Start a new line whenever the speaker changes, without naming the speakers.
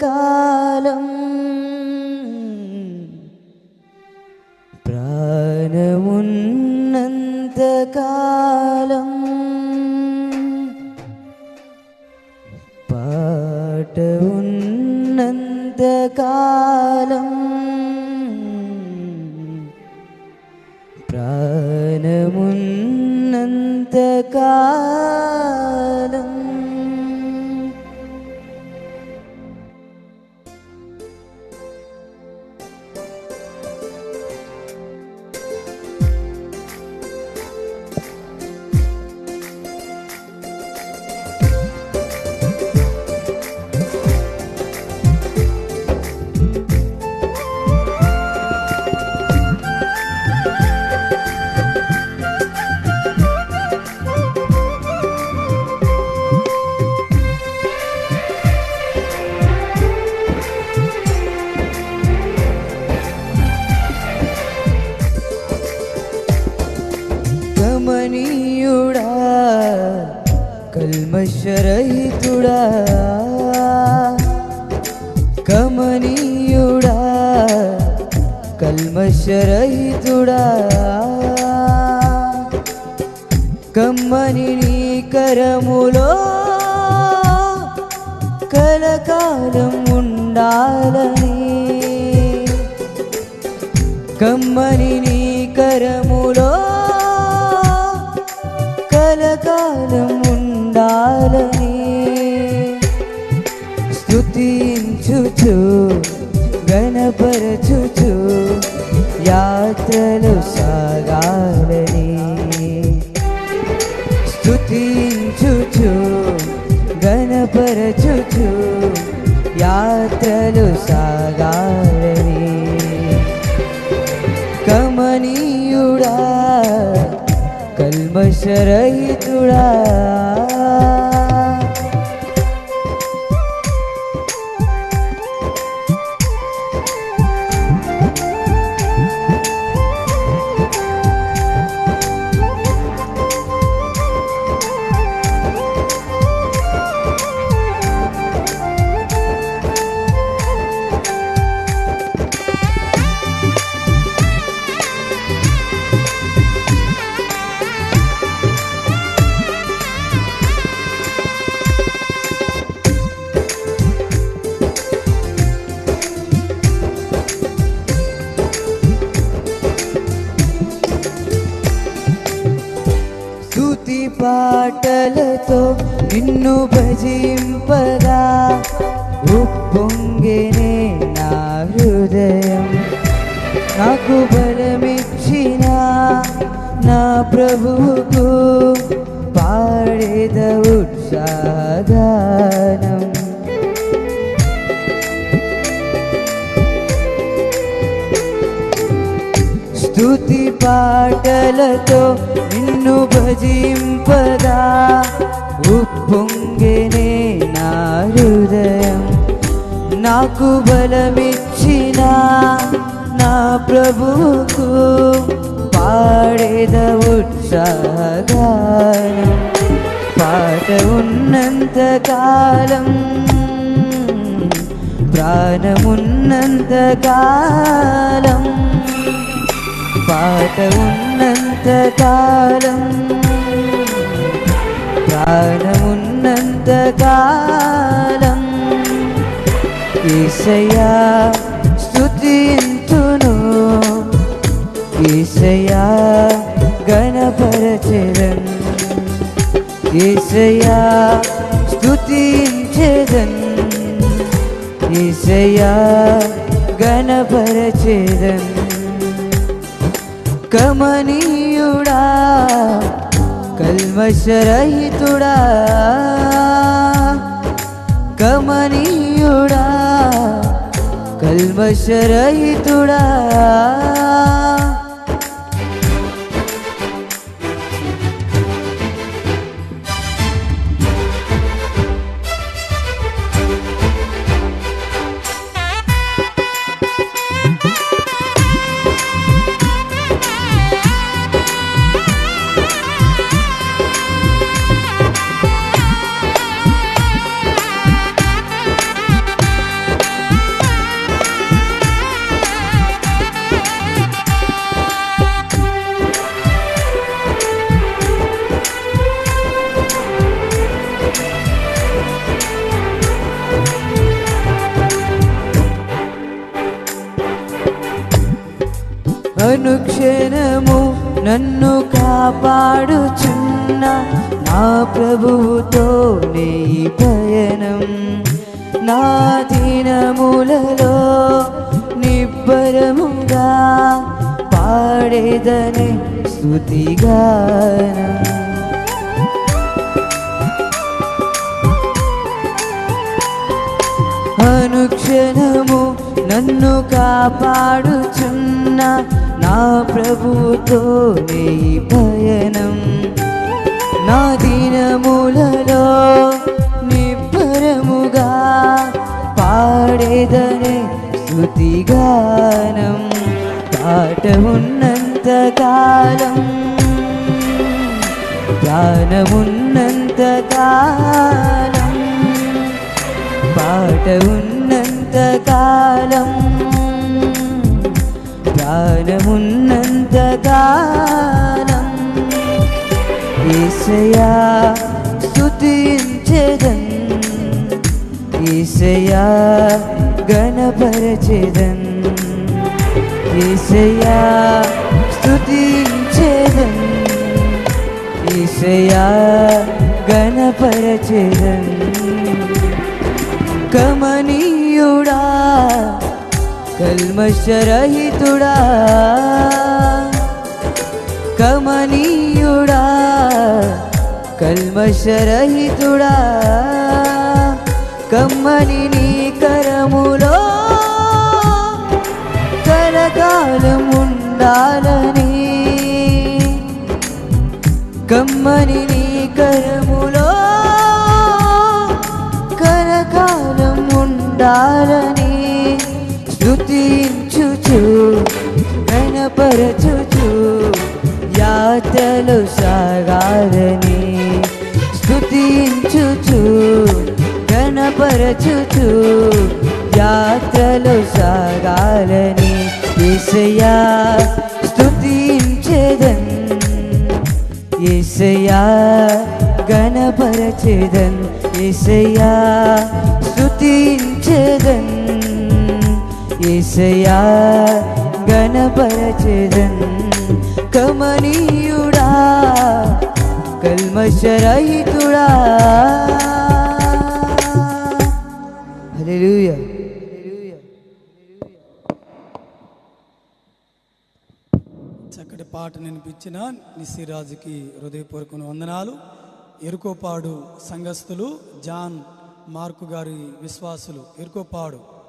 కాలం ప్రాణమున్నంత కాలం పాట రమణీయుడా కల్మశరహితుడా కమ్మని నీ కరములో కలకాలం ఉండాలని. కమ్మని నీ కరములో గణపరచుచు యాత్రలు సాగాలని స్థుతించుచు గణపరచుచు యాత్రలు సాగాలని. కమనీయుడా కల్మశరహితుడా పాటలతో నిన్ను భజింపదా. ఉప్పొంగినే నా హృదయం. నాకు బలమిచ్చిన నా ప్రభువు స్తుతి పాటలతో నిన్ను భజింపదా. ఉప్పొంగెనే నా హృదయం నాకు బలమిచ్చిన నా ప్రభువుకు పాడేద ఉత్సాహగానం. పాట ఉన్నంత కాలం ప్రాణమున్నంత కాలం పాట ఉన్నంత కాలం ప్రాణమున్నంత కాలం. ఈసయా స్తుతింతును ఈసయా గణపరచెదన్. ఈసయా స్థుతించదన్ ఈసయా గణపరచెదన్. కమనీయుడా కల్మషరహితుడా కమనీయుడా కల్మషరహితుడా అనుక్షణము నన్ను కాపాడుచున్న నా ప్రభువుతో నీ పయనం. నా దినములలో నిబ్బరముగా పాడేదనే స్థుతిగానం అనుక్షణము నన్ను కాపాడుచున్న నా ప్రభుతో నీ పయనం. నా దినములలో నిబ్బరముగా పాడేదనే స్థుతిగానం పాట ఉన్నంత కాలం జ్ఞానమున్నంత కాలం పాట ఉన్నంత కాలం ప్రాణమున్నంత కాలం ఈసయా స్తుతించెదన్. ఈసయా గణపరచదన్. ఈసయా స్తుతించెదన్. ఈసయా గణపరచదన్. కమనీయుడా కల్మషరహితుడా కమనీయుడా కల్మషరహితుడా కమ్మని నీ కరములో కలకాలం ఉండాలని కమ్మని నీ కరములో కరకాలం స్థుతించుచు స్తుతించుచు గణపరచుచు యాత్రలు సాగాలని స్తుతించుచు గణపరచుచు యాత్రలు సాగాలని ఏసయ్యా స్తుతించెదన్ ఏసయ్యా గణపరచెదన్ ఏసయ్యా స్తుతించెదన్ ఏసయ్యా గణపరచెదన్ కమనీయుడా కల్మశరహితుడా హల్లెలూయా.
చక్కటి పాట వినిపించిన నిస్సిరాజుకి హృదయపూర్వక వందనాలు. ఎరుకోపాడు సంఘస్థులు జాన్ మార్కు గారి విశ్వాసులు. ఎరుకోపాడు.